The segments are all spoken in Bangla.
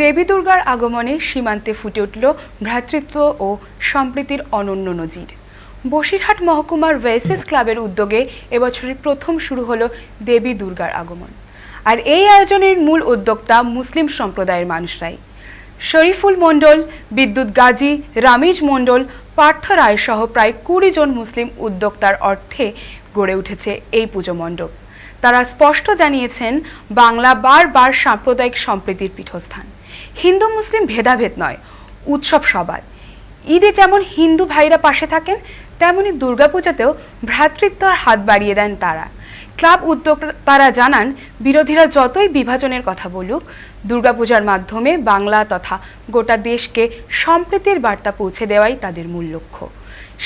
দেবী দুর্গার আগমনে সীমান্তে ফুটে উঠল ভ্রাতৃত্ব ও সম্প্রীতির অনন্য নজির। বসিরহাট মহকুমার ভেসেস ক্লাবের উদ্যোগে এবছরের প্রথম শুরু হলো দেবী দুর্গার আগমন। আর এই আয়োজনের মূল উদ্যোক্তা মুসলিম সম্প্রদায়ের মানুষরাই। শরীফুল মণ্ডল, বিদ্যুৎ গাজী, রামিজ মণ্ডল, পার্থ রায় সহ প্রায় কুড়ি জন মুসলিম উদ্যোক্তার অর্থে গড়ে উঠেছে এই পুজো মণ্ডপ। তারা স্পষ্ট জানিয়েছেন, বাংলা বারবার সাম্প্রদায়িক সম্প্রীতির পীঠস্থান। হিন্দু মুসলিম ভেদাভেদ নয়, উৎসব সবার। ঈদে যেমন হিন্দু ভাইরা পাশে থাকেন, তেমনি দুর্গাপূজাতেও ভ্রাতৃত্বর হাত বাড়িয়ে দেন তারা। ক্লাব উদ্যোক্তারা জানান, বিরোধীরা যতই বিভাজনের কথা বলুক, দুর্গাপূজার মাধ্যমে বাংলা তথা গোটা দেশকে সম্প্রীতির বার্তা পৌঁছে দেওয়াই তাদের মূল লক্ষ্য।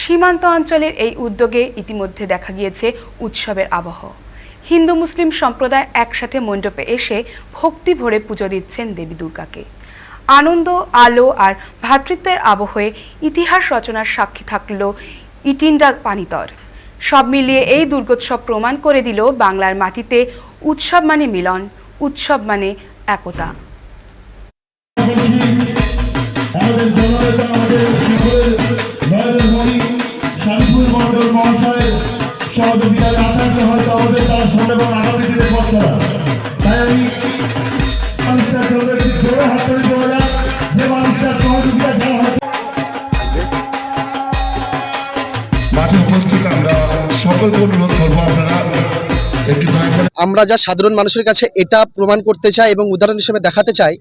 সীমান্ত অঞ্চলের এই উদ্যোগে ইতিমধ্যে দেখা গিয়েছে উৎসবের আবহ। হিন্দু মুসলিম সম্প্রদায় একসাথে মণ্ডপে এসে ভক্তি ভরে পুজো দিচ্ছেন দেবী দুর্গাকে। আনন্দ, আলো আর ভ্রাতৃত্বের আবহে ইতিহাস রচনার সাক্ষী থাকল ইটিন্ডা পানিতর। সব মিলিয়ে এই দুর্গোৎসব প্রমাণ করে দিল বাংলার মাটিতে উৎসব মানে মিলন, উৎসব মানে একতা। এবং আগামী পথ চলা। তাই আমি মানুষটা চলবে একটি জোরে হাত করে দেওয়া যে মানুষটার সহযোগিতা মাঠে উপস্থিত আমরা সকলকে অনুরোধ করব আপনারা একটু দয়া করে আমরা যা সাধারণ মানুষের কাছে এটা প্রমাণ করতে চাই এবং উদাহরণ হিসেবে দেখাতে চাই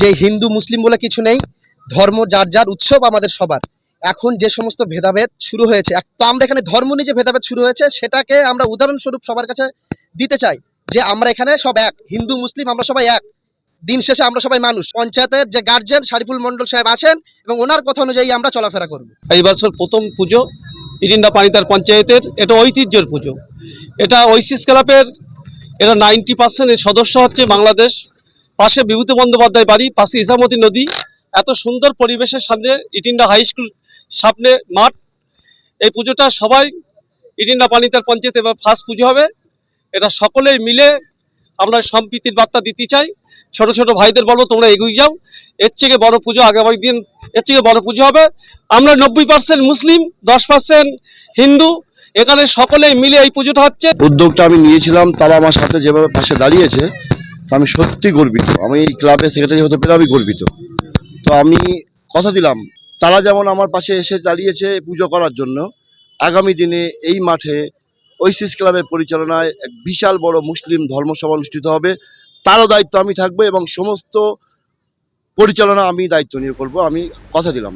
যে হিন্দু মুসলিম বলে কিছু নেই। ধর্ম যার যার উৎসব আমাদের সবার। এখন যে সমস্ত ভেদাভেদ শুরু হয়েছে, এক- তো আমরা এখানে ধর্ম নিয়ে যে ভেদাভেদ শুরু হয়েছে, সেটাকে আমরা উদাহরণস্বরূপ সবার কাছে দিতে চাই যে আমরা এখানে সব এক। হিন্দু, মুসলিম, আমরা সবাই এক। দিন শেষে আমরা সবাই মানুষ। পঞ্চায়েতের যে গার্জেন শারিফুল মন্ডল সাহেব আছেন এবং ওনার কথা অনুযায়ী আমরা চলাফেরা করব। এই বছর প্রথম পুজো ইরিন্দা পানিতার পঞ্চায়েতের, এটা ঐতিহ্যের পুজো। এটা ঐসিস ক্লাবের এটা নাইনটি পার্সেন্ট সদস্য হচ্ছে বাংলাদেশ। পাশে বিভূতি বন্দ্যোপাধ্যায় বাড়ি, পাশে ইসামতি নদী। এত সুন্দর পরিবেশের সামনে ইটিন্ডা হাই স্কুল সামনে মাঠ। এই পুজোটা সবাই ইটিন্ডা পানিতার পঞ্চায়েত এবার ফার্স্ট পুজো হবে। এটা সকলেই মিলে আমরা সম্প্রীতির বার্তা দিতে চাই। ছোট ছোট ভাইদের বলব তোমরা এগিয়ে যাও। এর থেকে বড় পুজো আগামী দিন, এর থেকে বড় পুজো হবে। আমরা নব্বই পার্সেন্ট মুসলিম, দশ পার্সেন্ট হিন্দু। এখানে সকলেই মিলে এই পুজোটা হচ্ছে। উদ্যোগটা আমি নিয়েছিলাম, তারা আমার সাথে যেভাবে পাশে দাঁড়িয়েছে আমি সত্যি গর্বিত। আমি এই ক্লাবের সেক্রেটারি হতে পেরে আমি গর্বিত। তো আমি কথা দিলাম তারা যেমন আমার পাশে এসে দাঁড়িয়েছে পুজো করার জন্য, আগামী দিনে এই মাঠে ঐসিস ক্লাবের পরিচালনায় এক বিশাল বড় মুসলিম ধর্মসভা অনুষ্ঠিত হবে। তারও দায়িত্ব আমি থাকব এবং সমস্ত পরিচালনা আমি দায়িত্ব নিয়ে করব। আমি কথা দিলাম।